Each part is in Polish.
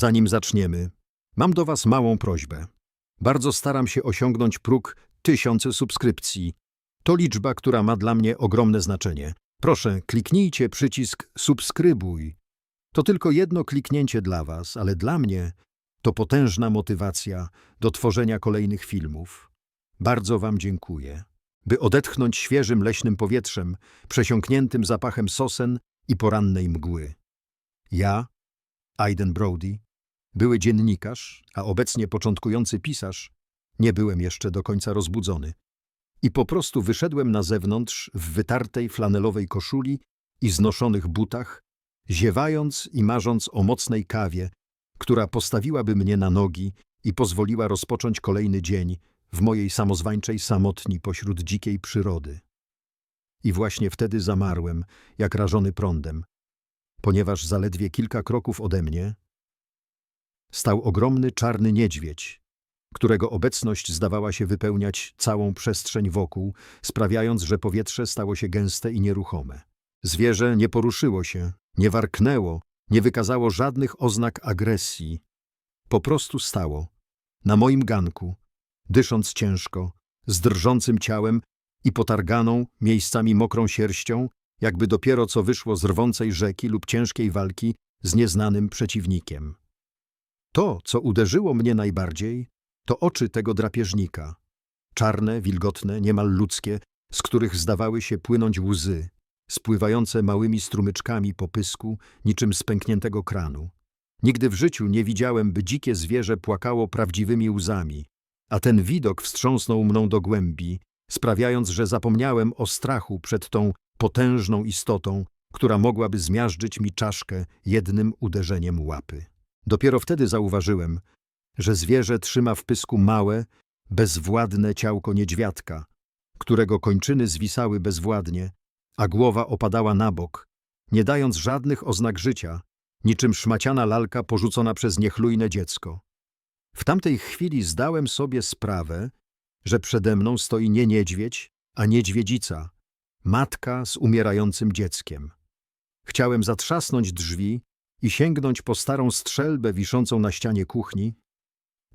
Zanim zaczniemy, mam do Was małą prośbę. Bardzo staram się osiągnąć próg tysiące subskrypcji. To liczba, która ma dla mnie ogromne znaczenie. Proszę, kliknijcie przycisk subskrybuj. To tylko jedno kliknięcie dla Was, ale dla mnie to potężna motywacja do tworzenia kolejnych filmów. Bardzo Wam dziękuję. By odetchnąć świeżym leśnym powietrzem, przesiąkniętym zapachem sosen i porannej mgły. Ja, Aiden Brody, były dziennikarz, a obecnie początkujący pisarz, nie byłem jeszcze do końca rozbudzony. I po prostu wyszedłem na zewnątrz w wytartej flanelowej koszuli i znoszonych butach, ziewając i marząc o mocnej kawie, która postawiłaby mnie na nogi i pozwoliła rozpocząć kolejny dzień w mojej samozwańczej samotni pośród dzikiej przyrody. I właśnie wtedy zamarłem, jak rażony prądem, ponieważ zaledwie kilka kroków ode mnie stał ogromny czarny niedźwiedź, którego obecność zdawała się wypełniać całą przestrzeń wokół, sprawiając, że powietrze stało się gęste i nieruchome. Zwierzę nie poruszyło się, nie warknęło, nie wykazało żadnych oznak agresji. Po prostu stało, na moim ganku, dysząc ciężko, z drżącym ciałem i potarganą, miejscami mokrą sierścią, jakby dopiero co wyszło z rwącej rzeki lub ciężkiej walki z nieznanym przeciwnikiem. To, co uderzyło mnie najbardziej, to oczy tego drapieżnika. Czarne, wilgotne, niemal ludzkie, z których zdawały się płynąć łzy, spływające małymi strumyczkami po pysku, niczym z pękniętego kranu. Nigdy w życiu nie widziałem, by dzikie zwierzę płakało prawdziwymi łzami, a ten widok wstrząsnął mną do głębi, sprawiając, że zapomniałem o strachu przed tą potężną istotą, która mogłaby zmiażdżyć mi czaszkę jednym uderzeniem łapy. Dopiero wtedy zauważyłem, że zwierzę trzyma w pysku małe, bezwładne ciałko niedźwiadka, którego kończyny zwisały bezwładnie, a głowa opadała na bok, nie dając żadnych oznak życia, niczym szmaciana lalka porzucona przez niechlujne dziecko. W tamtej chwili zdałem sobie sprawę, że przede mną stoi nie niedźwiedź, a niedźwiedzica, matka z umierającym dzieckiem. Chciałem zatrzasnąć drzwi i sięgnąć po starą strzelbę wiszącą na ścianie kuchni,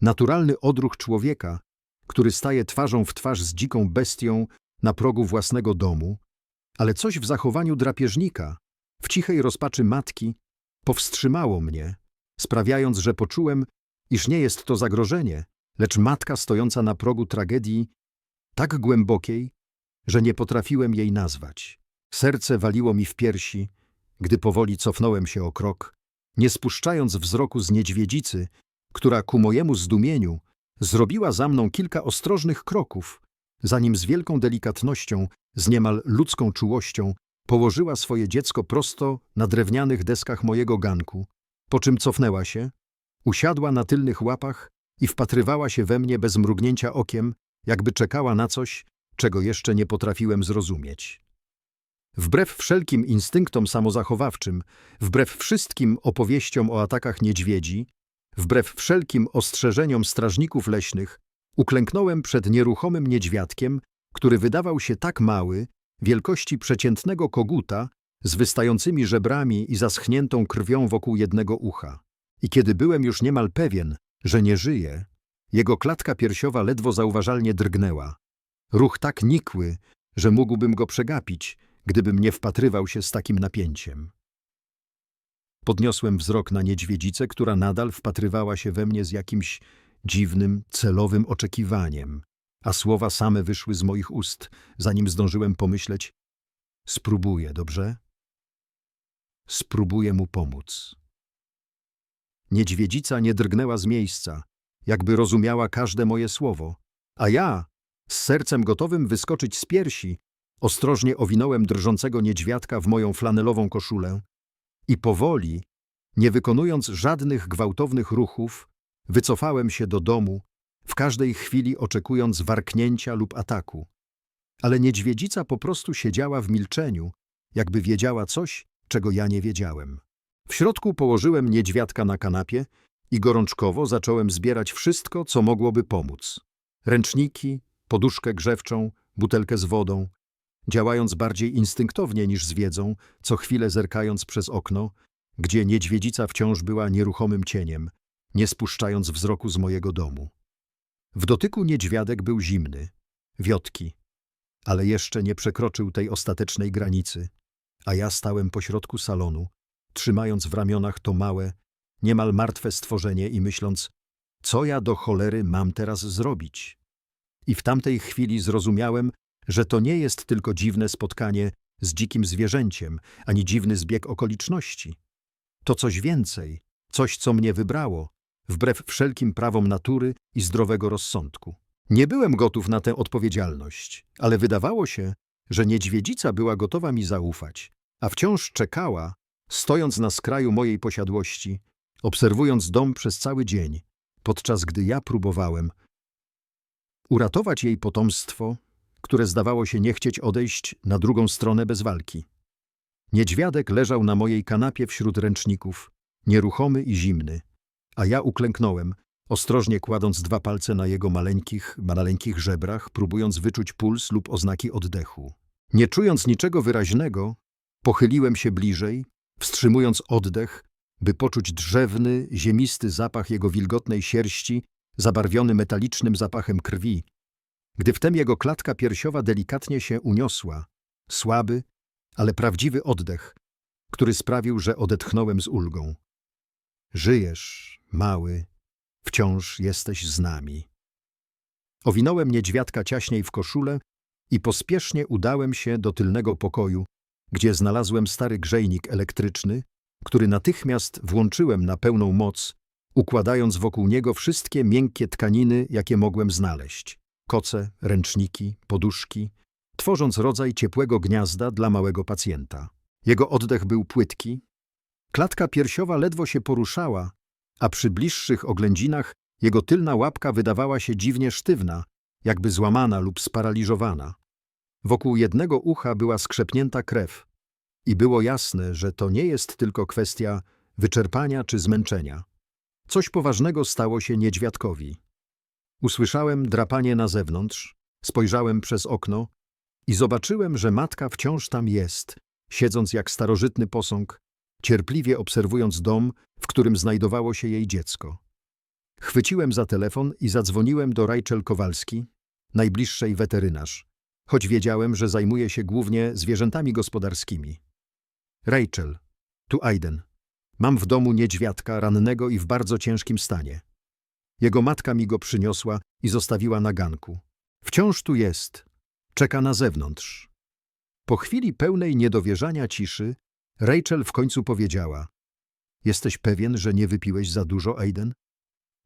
naturalny odruch człowieka, który staje twarzą w twarz z dziką bestią na progu własnego domu, ale coś w zachowaniu drapieżnika, w cichej rozpaczy matki, powstrzymało mnie, sprawiając, że poczułem, iż nie jest to zagrożenie, lecz matka stojąca na progu tragedii tak głębokiej, że nie potrafiłem jej nazwać. Serce waliło mi w piersi, gdy powoli cofnąłem się o krok, nie spuszczając wzroku z niedźwiedzicy, która ku mojemu zdumieniu zrobiła za mną kilka ostrożnych kroków, zanim z wielką delikatnością, z niemal ludzką czułością, położyła swoje dziecko prosto na drewnianych deskach mojego ganku, po czym cofnęła się, usiadła na tylnych łapach i wpatrywała się we mnie bez mrugnięcia okiem, jakby czekała na coś, czego jeszcze nie potrafiłem zrozumieć. Wbrew wszelkim instynktom samozachowawczym, wbrew wszystkim opowieściom o atakach niedźwiedzi, wbrew wszelkim ostrzeżeniom strażników leśnych, uklęknąłem przed nieruchomym niedźwiadkiem, który wydawał się tak mały, wielkości przeciętnego koguta, z wystającymi żebrami i zaschniętą krwią wokół jednego ucha. I kiedy byłem już niemal pewien, że nie żyje, jego klatka piersiowa ledwo zauważalnie drgnęła. Ruch tak nikły, że mógłbym go przegapić, gdybym nie wpatrywał się z takim napięciem. Podniosłem wzrok na niedźwiedzicę, która nadal wpatrywała się we mnie z jakimś dziwnym, celowym oczekiwaniem, a słowa same wyszły z moich ust, zanim zdążyłem pomyśleć spróbuję, dobrze? Spróbuję mu pomóc. Niedźwiedzica nie drgnęła z miejsca, jakby rozumiała każde moje słowo, a ja, z sercem gotowym wyskoczyć z piersi, ostrożnie owinąłem drżącego niedźwiadka w moją flanelową koszulę i powoli, nie wykonując żadnych gwałtownych ruchów, wycofałem się do domu, w każdej chwili oczekując warknięcia lub ataku. Ale niedźwiedzica po prostu siedziała w milczeniu, jakby wiedziała coś, czego ja nie wiedziałem. W środku położyłem niedźwiadka na kanapie i gorączkowo zacząłem zbierać wszystko, co mogłoby pomóc. Ręczniki, poduszkę grzewczą, butelkę z wodą, działając bardziej instynktownie niż z wiedzą, co chwilę zerkając przez okno, gdzie niedźwiedzica wciąż była nieruchomym cieniem, nie spuszczając wzroku z mojego domu. W dotyku niedźwiadek był zimny, wiotki, ale jeszcze nie przekroczył tej ostatecznej granicy, a ja stałem pośrodku salonu, trzymając w ramionach to małe, niemal martwe stworzenie i myśląc, co ja do cholery mam teraz zrobić? I w tamtej chwili zrozumiałem, że to nie jest tylko dziwne spotkanie z dzikim zwierzęciem, ani dziwny zbieg okoliczności. To coś więcej, coś, co mnie wybrało, wbrew wszelkim prawom natury i zdrowego rozsądku. Nie byłem gotów na tę odpowiedzialność, ale wydawało się, że niedźwiedzica była gotowa mi zaufać, a wciąż czekała, stojąc na skraju mojej posiadłości, obserwując dom przez cały dzień, podczas gdy ja próbowałem uratować jej potomstwo, które zdawało się nie chcieć odejść na drugą stronę bez walki. Niedźwiadek leżał na mojej kanapie wśród ręczników, nieruchomy i zimny, a ja uklęknąłem, ostrożnie kładąc dwa palce na jego maleńkich, maleńkich żebrach, próbując wyczuć puls lub oznaki oddechu. Nie czując niczego wyraźnego, pochyliłem się bliżej, wstrzymując oddech, by poczuć drzewny, ziemisty zapach jego wilgotnej sierści, zabarwiony metalicznym zapachem krwi, gdy wtem jego klatka piersiowa delikatnie się uniosła, słaby, ale prawdziwy oddech, który sprawił, że odetchnąłem z ulgą. Żyjesz, mały, wciąż jesteś z nami. Owinąłem niedźwiadka ciaśniej w koszulę i pospiesznie udałem się do tylnego pokoju, gdzie znalazłem stary grzejnik elektryczny, który natychmiast włączyłem na pełną moc, układając wokół niego wszystkie miękkie tkaniny, jakie mogłem znaleźć. Koce, ręczniki, poduszki, tworząc rodzaj ciepłego gniazda dla małego pacjenta. Jego oddech był płytki, klatka piersiowa ledwo się poruszała, a przy bliższych oględzinach jego tylna łapka wydawała się dziwnie sztywna, jakby złamana lub sparaliżowana. Wokół jednego ucha była skrzepnięta krew i było jasne, że to nie jest tylko kwestia wyczerpania czy zmęczenia. Coś poważnego stało się niedźwiadkowi. Usłyszałem drapanie na zewnątrz, spojrzałem przez okno i zobaczyłem, że matka wciąż tam jest, siedząc jak starożytny posąg, cierpliwie obserwując dom, w którym znajdowało się jej dziecko. Chwyciłem za telefon i zadzwoniłem do Rachel Kowalski, najbliższej weterynarz, choć wiedziałem, że zajmuje się głównie zwierzętami gospodarskimi. Rachel, tu Aiden. Mam w domu niedźwiadka rannego i w bardzo ciężkim stanie. Jego matka mi go przyniosła i zostawiła na ganku. Wciąż tu jest. Czeka na zewnątrz. Po chwili pełnej niedowierzania ciszy, Rachel w końcu powiedziała: Jesteś pewien, że nie wypiłeś za dużo, Aiden?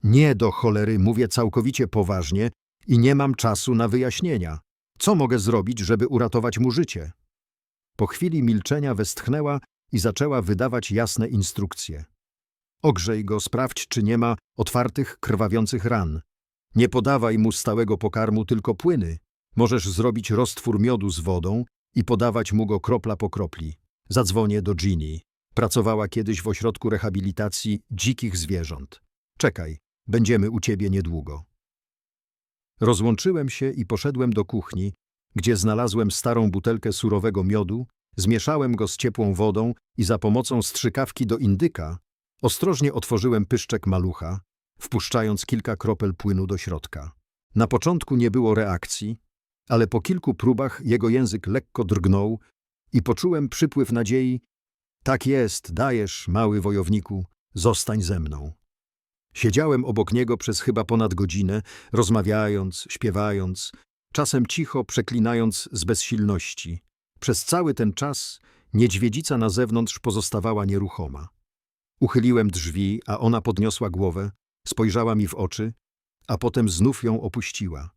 Nie, do cholery, mówię całkowicie poważnie i nie mam czasu na wyjaśnienia. Co mogę zrobić, żeby uratować mu życie? Po chwili milczenia westchnęła i zaczęła wydawać jasne instrukcje. Ogrzej go, sprawdź, czy nie ma otwartych, krwawiących ran. Nie podawaj mu stałego pokarmu, tylko płyny. Możesz zrobić roztwór miodu z wodą i podawać mu go kropla po kropli. Zadzwonię do Ginny. Pracowała kiedyś w ośrodku rehabilitacji dzikich zwierząt. Czekaj, będziemy u ciebie niedługo. Rozłączyłem się i poszedłem do kuchni, gdzie znalazłem starą butelkę surowego miodu, zmieszałem go z ciepłą wodą i za pomocą strzykawki do indyka ostrożnie otworzyłem pyszczek malucha, wpuszczając kilka kropel płynu do środka. Na początku nie było reakcji, ale po kilku próbach jego język lekko drgnął i poczułem przypływ nadziei. Tak jest, dajesz, mały wojowniku, zostań ze mną. Siedziałem obok niego przez chyba ponad godzinę, rozmawiając, śpiewając, czasem cicho przeklinając z bezsilności. Przez cały ten czas niedźwiedzica na zewnątrz pozostawała nieruchoma. Uchyliłem drzwi, a ona podniosła głowę, spojrzała mi w oczy, a potem znów ją opuściła.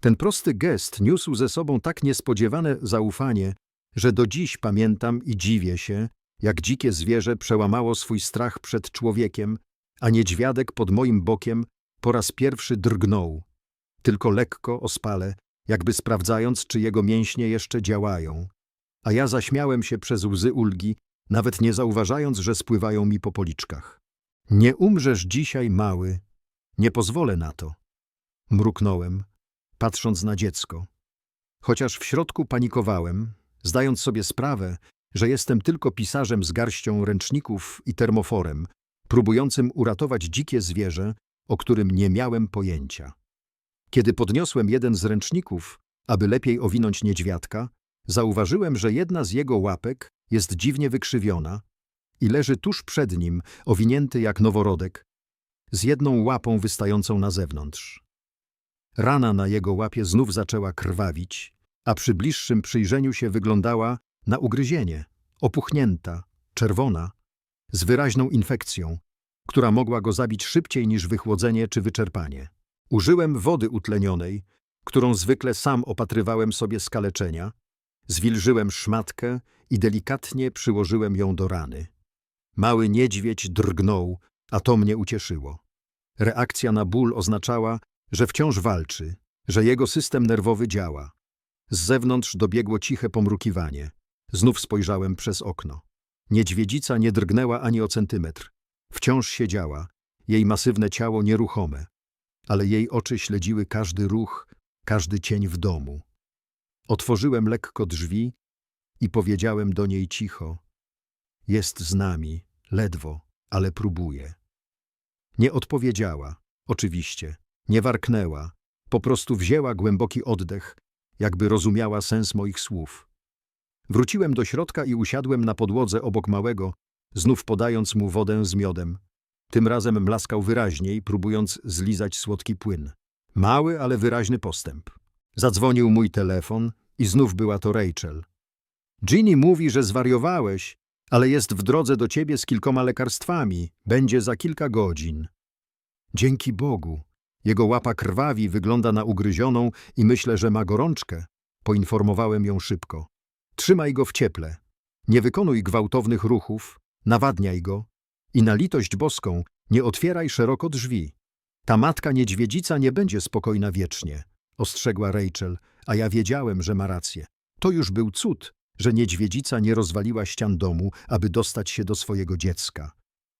Ten prosty gest niósł ze sobą tak niespodziewane zaufanie, że do dziś pamiętam i dziwię się, jak dzikie zwierzę przełamało swój strach przed człowiekiem, a niedźwiadek pod moim bokiem po raz pierwszy drgnął, tylko lekko, ospale, jakby sprawdzając, czy jego mięśnie jeszcze działają. A ja zaśmiałem się przez łzy ulgi, nawet nie zauważając, że spływają mi po policzkach. Nie umrzesz dzisiaj, mały. Nie pozwolę na to. Mruknąłem, patrząc na dziecko. Chociaż w środku panikowałem, zdając sobie sprawę, że jestem tylko pisarzem z garścią ręczników i termoforem, próbującym uratować dzikie zwierzę, o którym nie miałem pojęcia. Kiedy podniosłem jeden z ręczników, aby lepiej owinąć niedźwiadka, zauważyłem, że jedna z jego łapek jest dziwnie wykrzywiona i leży tuż przed nim, owinięty jak noworodek, z jedną łapą wystającą na zewnątrz. Rana na jego łapie znów zaczęła krwawić, a przy bliższym przyjrzeniu się wyglądała na ugryzienie, opuchnięta, czerwona, z wyraźną infekcją, która mogła go zabić szybciej niż wychłodzenie czy wyczerpanie. Użyłem wody utlenionej, którą zwykle sam opatrywałem sobie skaleczenia, zwilżyłem szmatkę i delikatnie przyłożyłem ją do rany. Mały niedźwiedź drgnął, a to mnie ucieszyło. Reakcja na ból oznaczała, że wciąż walczy, że jego system nerwowy działa. Z zewnątrz dobiegło ciche pomrukiwanie. Znów spojrzałem przez okno. Niedźwiedzica nie drgnęła ani o centymetr. Wciąż siedziała, jej masywne ciało nieruchome, ale jej oczy śledziły każdy ruch, każdy cień w domu. Otworzyłem lekko drzwi i powiedziałem do niej cicho: Jest z nami, ledwo, ale próbuje. Nie odpowiedziała, oczywiście, nie warknęła, po prostu wzięła głęboki oddech, jakby rozumiała sens moich słów. Wróciłem do środka i usiadłem na podłodze obok małego, znów podając mu wodę z miodem. Tym razem mlaskał wyraźniej, próbując zlizać słodki płyn. Mały, ale wyraźny postęp. Zadzwonił mój telefon i znów była to Rachel. Ginny mówi, że zwariowałeś, ale jest w drodze do ciebie z kilkoma lekarstwami. Będzie za kilka godzin. Dzięki Bogu. Jego łapa krwawi, wygląda na ugryzioną i myślę, że ma gorączkę. Poinformowałem ją szybko. Trzymaj go w cieple. Nie wykonuj gwałtownych ruchów, nawadniaj go i na litość boską nie otwieraj szeroko drzwi. Ta matka niedźwiedzica nie będzie spokojna wiecznie, ostrzegła Rachel, a ja wiedziałem, że ma rację. To już był cud, że niedźwiedzica nie rozwaliła ścian domu, aby dostać się do swojego dziecka.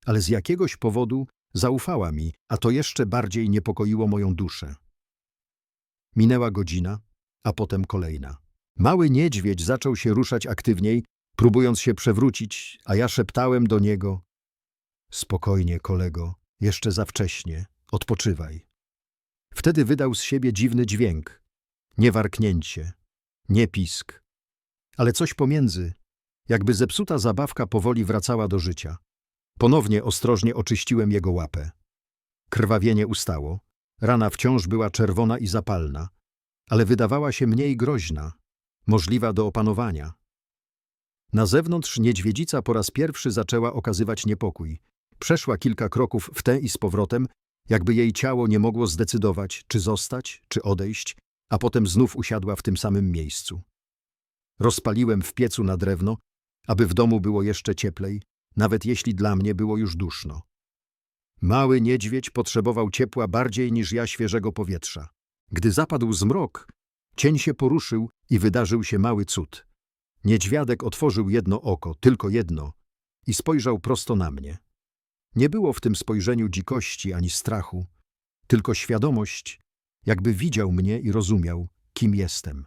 Ale z jakiegoś powodu zaufała mi, a to jeszcze bardziej niepokoiło moją duszę. Minęła godzina, a potem kolejna. Mały niedźwiedź zaczął się ruszać aktywniej, próbując się przewrócić, a ja szeptałem do niego: Spokojnie, kolego, jeszcze za wcześnie, odpoczywaj. Wtedy wydał z siebie dziwny dźwięk. Nie warknięcie, nie pisk, ale coś pomiędzy, jakby zepsuta zabawka powoli wracała do życia. Ponownie ostrożnie oczyściłem jego łapę. Krwawienie ustało, rana wciąż była czerwona i zapalna, ale wydawała się mniej groźna, możliwa do opanowania. Na zewnątrz niedźwiedzica po raz pierwszy zaczęła okazywać niepokój. Przeszła kilka kroków w tę i z powrotem, jakby jej ciało nie mogło zdecydować, czy zostać, czy odejść, a potem znów usiadła w tym samym miejscu. Rozpaliłem w piecu na drewno, aby w domu było jeszcze cieplej, nawet jeśli dla mnie było już duszno. Mały niedźwiedź potrzebował ciepła bardziej niż ja świeżego powietrza. Gdy zapadł zmrok, cień się poruszył i wydarzył się mały cud. Niedźwiadek otworzył jedno oko, tylko jedno, i spojrzał prosto na mnie. Nie było w tym spojrzeniu dzikości ani strachu, tylko świadomość, jakby widział mnie i rozumiał, kim jestem.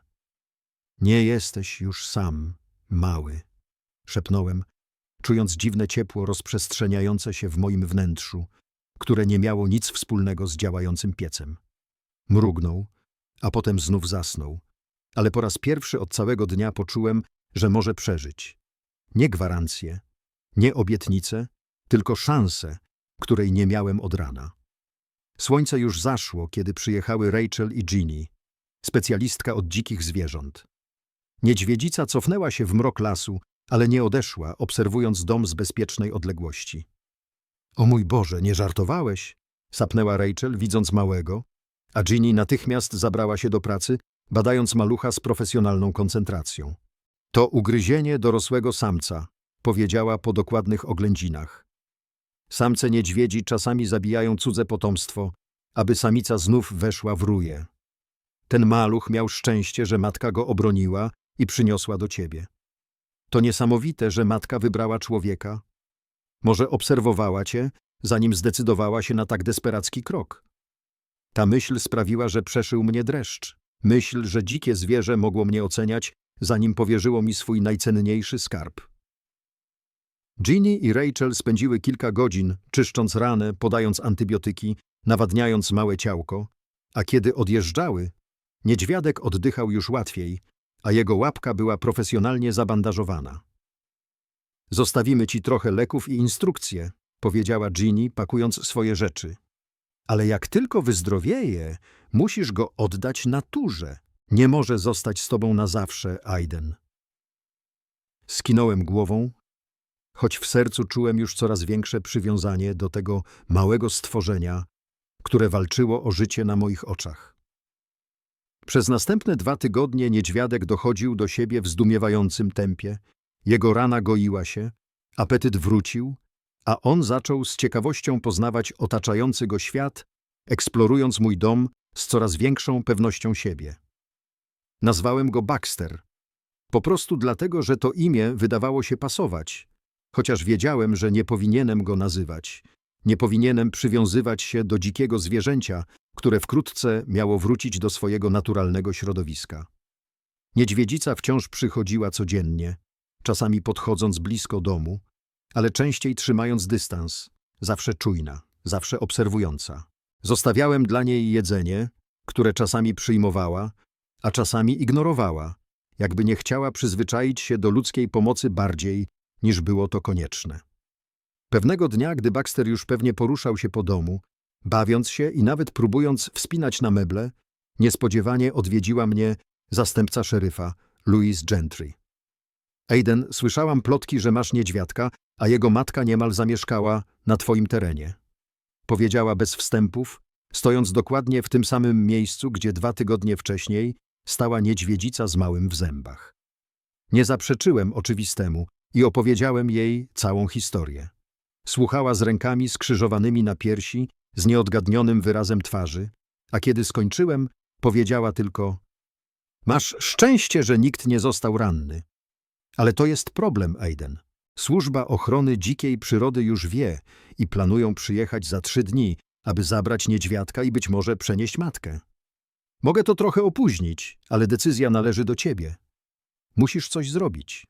Nie jesteś już sam, mały, szepnąłem, czując dziwne ciepło rozprzestrzeniające się w moim wnętrzu, które nie miało nic wspólnego z działającym piecem. Mrugnął, a potem znów zasnął, ale po raz pierwszy od całego dnia poczułem, że może przeżyć. Nie gwarancje, nie obietnice, tylko szansę, której nie miałem od rana. Słońce już zaszło, kiedy przyjechały Rachel i Ginny, specjalistka od dzikich zwierząt. Niedźwiedzica cofnęła się w mrok lasu, ale nie odeszła, obserwując dom z bezpiecznej odległości. O mój Boże, nie żartowałeś? sapnęła Rachel, widząc małego, a Ginny natychmiast zabrała się do pracy, badając malucha z profesjonalną koncentracją. To ugryzienie dorosłego samca, powiedziała po dokładnych oględzinach. Samce niedźwiedzi czasami zabijają cudze potomstwo, aby samica znów weszła w ruje. Ten maluch miał szczęście, że matka go obroniła i przyniosła do ciebie. To niesamowite, że matka wybrała człowieka. Może obserwowała cię, zanim zdecydowała się na tak desperacki krok. Ta myśl sprawiła, że przeszył mnie dreszcz. Myśl, że dzikie zwierzę mogło mnie oceniać, zanim powierzyło mi swój najcenniejszy skarb. Ginny i Rachel spędziły kilka godzin, czyszcząc ranę, podając antybiotyki, nawadniając małe ciałko, a kiedy odjeżdżały, niedźwiadek oddychał już łatwiej, a jego łapka była profesjonalnie zabandażowana. Zostawimy ci trochę leków i instrukcje, powiedziała Ginny, pakując swoje rzeczy. Ale jak tylko wyzdrowieje, musisz go oddać naturze. Nie może zostać z tobą na zawsze, Aiden. Skinąłem głową, choć w sercu czułem już coraz większe przywiązanie do tego małego stworzenia, które walczyło o życie na moich oczach. Przez następne dwa tygodnie niedźwiadek dochodził do siebie w zdumiewającym tempie, jego rana goiła się, apetyt wrócił, a on zaczął z ciekawością poznawać otaczający go świat, eksplorując mój dom z coraz większą pewnością siebie. Nazwałem go Baxter, po prostu dlatego, że to imię wydawało się pasować, chociaż wiedziałem, że nie powinienem go nazywać. Nie powinienem przywiązywać się do dzikiego zwierzęcia, które wkrótce miało wrócić do swojego naturalnego środowiska. Niedźwiedzica wciąż przychodziła codziennie, czasami podchodząc blisko domu, ale częściej trzymając dystans, zawsze czujna, zawsze obserwująca. Zostawiałem dla niej jedzenie, które czasami przyjmowała, a czasami ignorowała, jakby nie chciała przyzwyczaić się do ludzkiej pomocy bardziej, niż było to konieczne. Pewnego dnia, gdy Baxter już pewnie poruszał się po domu, bawiąc się i nawet próbując wspinać na meble, niespodziewanie odwiedziła mnie zastępca szeryfa, Louise Gentry. Aiden, słyszałam plotki, że masz niedźwiadka, a jego matka niemal zamieszkała na twoim terenie. Powiedziała bez wstępów, stojąc dokładnie w tym samym miejscu, gdzie dwa tygodnie wcześniej stała niedźwiedzica z małym w zębach. Nie zaprzeczyłem oczywistemu i opowiedziałem jej całą historię. Słuchała z rękami skrzyżowanymi na piersi, z nieodgadnionym wyrazem twarzy, a kiedy skończyłem, powiedziała tylko Masz szczęście, że nikt nie został ranny. Ale to jest problem, Aiden. Służba ochrony dzikiej przyrody już wie i planują przyjechać za trzy dni, aby zabrać niedźwiadka i być może przenieść matkę. Mogę to trochę opóźnić, ale decyzja należy do ciebie. Musisz coś zrobić.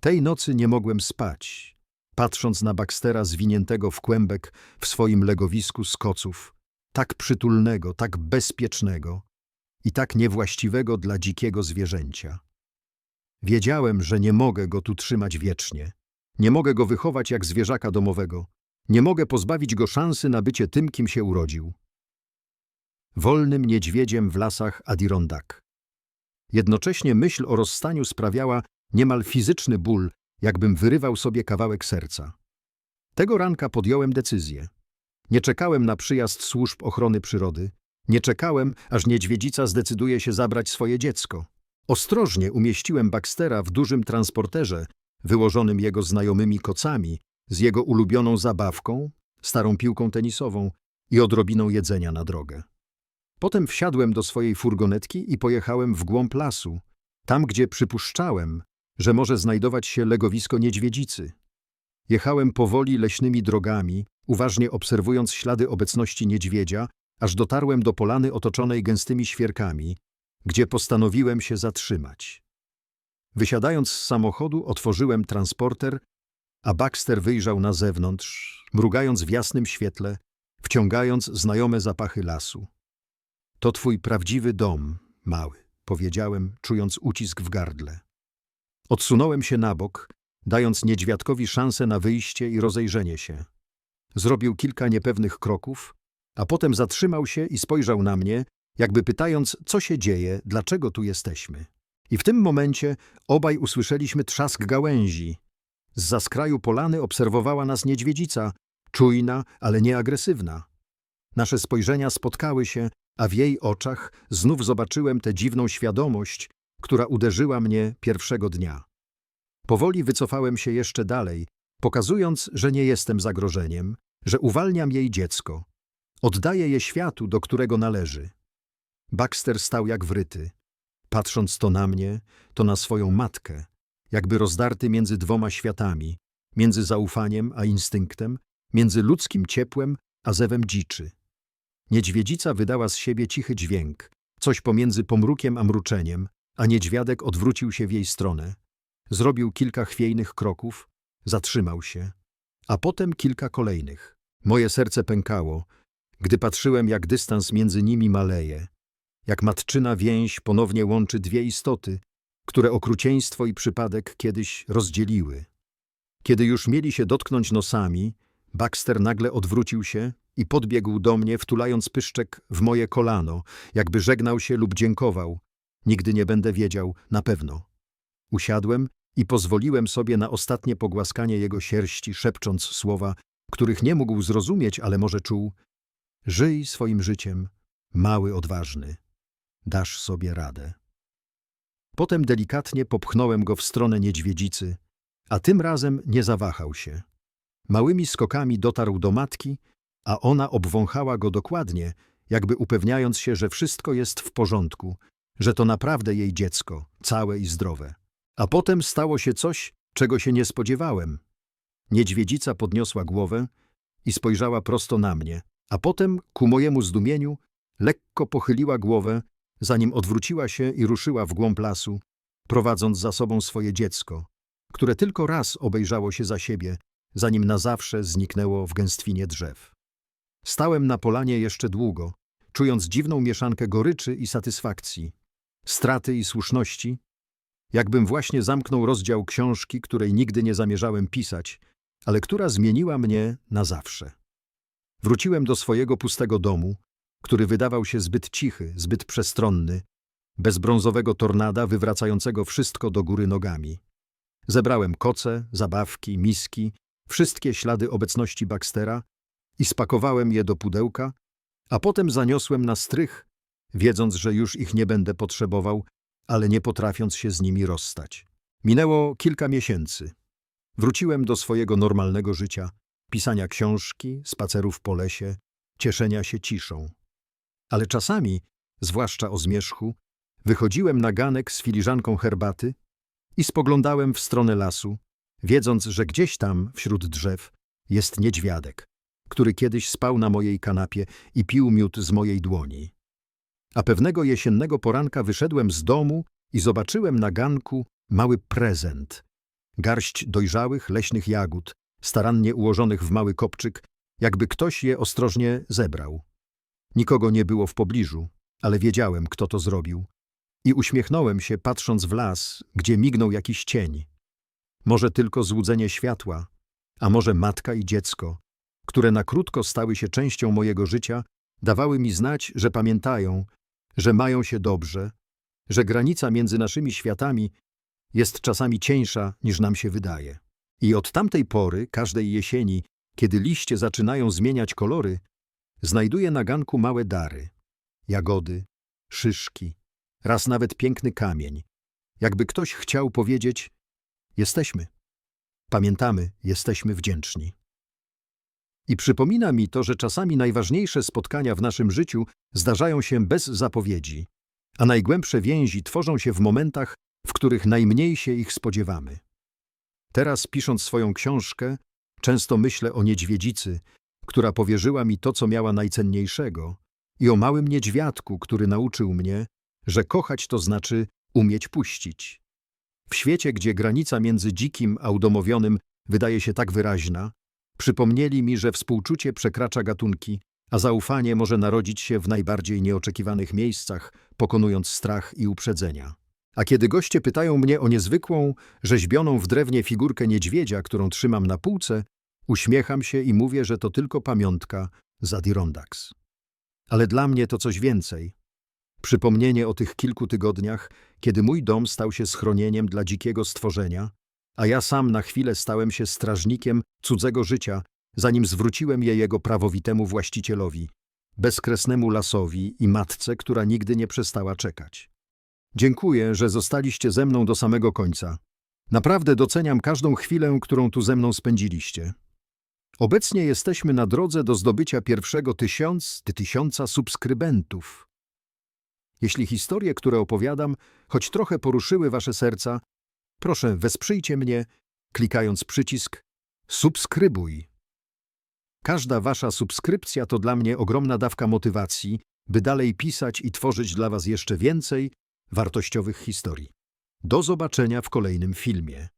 Tej nocy nie mogłem spać, patrząc na Baxtera zwiniętego w kłębek w swoim legowisku z koców, tak przytulnego, tak bezpiecznego i tak niewłaściwego dla dzikiego zwierzęcia. Wiedziałem, że nie mogę go tu trzymać wiecznie. Nie mogę go wychować jak zwierzaka domowego. Nie mogę pozbawić go szansy na bycie tym, kim się urodził. Wolnym niedźwiedziem w lasach Adirondack. Jednocześnie myśl o rozstaniu sprawiała niemal fizyczny ból, jakbym wyrywał sobie kawałek serca. Tego ranka podjąłem decyzję. Nie czekałem na przyjazd służb ochrony przyrody. Nie czekałem, aż niedźwiedzica zdecyduje się zabrać swoje dziecko. Ostrożnie umieściłem Baxtera w dużym transporterze, wyłożonym jego znajomymi kocami, z jego ulubioną zabawką, starą piłką tenisową i odrobiną jedzenia na drogę. Potem wsiadłem do swojej furgonetki i pojechałem w głąb lasu, tam gdzie przypuszczałem, że może znajdować się legowisko niedźwiedzicy. Jechałem powoli leśnymi drogami, uważnie obserwując ślady obecności niedźwiedzia, aż dotarłem do polany otoczonej gęstymi świerkami, gdzie postanowiłem się zatrzymać. Wysiadając z samochodu, otworzyłem transporter, a Baxter wyjrzał na zewnątrz, mrugając w jasnym świetle, wciągając znajome zapachy lasu. To twój prawdziwy dom, mały, powiedziałem, czując ucisk w gardle. Odsunąłem się na bok, dając niedźwiadkowi szansę na wyjście i rozejrzenie się. Zrobił kilka niepewnych kroków, a potem zatrzymał się i spojrzał na mnie, jakby pytając, co się dzieje, dlaczego tu jesteśmy. I w tym momencie obaj usłyszeliśmy trzask gałęzi. Z skraju polany obserwowała nas niedźwiedzica, czujna, ale nie agresywna. Nasze spojrzenia spotkały się, a w jej oczach znów zobaczyłem tę dziwną świadomość, która uderzyła mnie pierwszego dnia. Powoli wycofałem się jeszcze dalej, pokazując, że nie jestem zagrożeniem, że uwalniam jej dziecko. Oddaję je światu, do którego należy. Baxter stał jak wryty, patrząc to na mnie, to na swoją matkę, jakby rozdarty między dwoma światami, między zaufaniem a instynktem, między ludzkim ciepłem a zewem dziczy. Niedźwiedzica wydała z siebie cichy dźwięk, coś pomiędzy pomrukiem a mruczeniem, a niedźwiadek odwrócił się w jej stronę. Zrobił kilka chwiejnych kroków, zatrzymał się, a potem kilka kolejnych. Moje serce pękało, gdy patrzyłem, jak dystans między nimi maleje, jak matczyna więź ponownie łączy dwie istoty, które okrucieństwo i przypadek kiedyś rozdzieliły. Kiedy już mieli się dotknąć nosami, Baxter nagle odwrócił się i podbiegł do mnie, wtulając pyszczek w moje kolano, jakby żegnał się lub dziękował. Nigdy nie będę wiedział, na pewno. Usiadłem i pozwoliłem sobie na ostatnie pogłaskanie jego sierści, szepcząc słowa, których nie mógł zrozumieć, ale może czuł. Żyj swoim życiem, mały odważny. Dasz sobie radę. Potem delikatnie popchnąłem go w stronę niedźwiedzicy, a tym razem nie zawahał się. Małymi skokami dotarł do matki, a ona obwąchała go dokładnie, jakby upewniając się, że wszystko jest w porządku, że to naprawdę jej dziecko, całe i zdrowe. A potem stało się coś, czego się nie spodziewałem. Niedźwiedzica podniosła głowę i spojrzała prosto na mnie, a potem, ku mojemu zdumieniu, lekko pochyliła głowę, zanim odwróciła się i ruszyła w głąb lasu, prowadząc za sobą swoje dziecko, które tylko raz obejrzało się za siebie, zanim na zawsze zniknęło w gęstwinie drzew. Stałem na polanie jeszcze długo, czując dziwną mieszankę goryczy i satysfakcji, straty i słuszności, jakbym właśnie zamknął rozdział książki, której nigdy nie zamierzałem pisać, ale która zmieniła mnie na zawsze. Wróciłem do swojego pustego domu, który wydawał się zbyt cichy, zbyt przestronny, bez brązowego tornada wywracającego wszystko do góry nogami. Zebrałem koce, zabawki, miski, wszystkie ślady obecności Baxtera i spakowałem je do pudełka, a potem zaniosłem na strych, wiedząc, że już ich nie będę potrzebował, ale nie potrafiąc się z nimi rozstać. Minęło kilka miesięcy. Wróciłem do swojego normalnego życia, pisania książki, spacerów po lesie, cieszenia się ciszą. Ale czasami, zwłaszcza o zmierzchu, wychodziłem na ganek z filiżanką herbaty i spoglądałem w stronę lasu, wiedząc, że gdzieś tam, wśród drzew, jest niedźwiadek, który kiedyś spał na mojej kanapie i pił miód z mojej dłoni. A pewnego jesiennego poranka wyszedłem z domu i zobaczyłem na ganku mały prezent. Garść dojrzałych, leśnych jagód, starannie ułożonych w mały kopczyk, jakby ktoś je ostrożnie zebrał. Nikogo nie było w pobliżu, ale wiedziałem, kto to zrobił. I uśmiechnąłem się, patrząc w las, gdzie mignął jakiś cień. Może tylko złudzenie światła, a może matka i dziecko, które na krótko stały się częścią mojego życia, dawały mi znać, że pamiętają, że mają się dobrze, że granica między naszymi światami jest czasami cieńsza niż nam się wydaje. I od tamtej pory, każdej jesieni, kiedy liście zaczynają zmieniać kolory, znajduję na ganku małe dary. Jagody, szyszki, raz nawet piękny kamień. Jakby ktoś chciał powiedzieć, jesteśmy. Pamiętamy, jesteśmy wdzięczni. I przypomina mi to, że czasami najważniejsze spotkania w naszym życiu zdarzają się bez zapowiedzi, a najgłębsze więzi tworzą się w momentach, w których najmniej się ich spodziewamy. Teraz, pisząc swoją książkę, często myślę o niedźwiedzicy, która powierzyła mi to, co miała najcenniejszego, i o małym niedźwiadku, który nauczył mnie, że kochać to znaczy umieć puścić. W świecie, gdzie granica między dzikim a udomowionym wydaje się tak wyraźna, przypomnieli mi, że współczucie przekracza gatunki, a zaufanie może narodzić się w najbardziej nieoczekiwanych miejscach, pokonując strach i uprzedzenia. A kiedy goście pytają mnie o niezwykłą, rzeźbioną w drewnie figurkę niedźwiedzia, którą trzymam na półce, uśmiecham się i mówię, że to tylko pamiątka z Adirondacks. Ale dla mnie to coś więcej. Przypomnienie o tych kilku tygodniach, kiedy mój dom stał się schronieniem dla dzikiego stworzenia, a ja sam na chwilę stałem się strażnikiem cudzego życia, zanim zwróciłem je jego prawowitemu właścicielowi, bezkresnemu lasowi i matce, która nigdy nie przestała czekać. Dziękuję, że zostaliście ze mną do samego końca. Naprawdę doceniam każdą chwilę, którą tu ze mną spędziliście. Obecnie jesteśmy na drodze do zdobycia pierwszego tysiąc, ty tysiąca subskrybentów. Jeśli historie, które opowiadam, choć trochę poruszyły wasze serca, proszę wesprzyjcie mnie, klikając przycisk subskrybuj. Każda wasza subskrypcja to dla mnie ogromna dawka motywacji, by dalej pisać i tworzyć dla was jeszcze więcej wartościowych historii. Do zobaczenia w kolejnym filmie.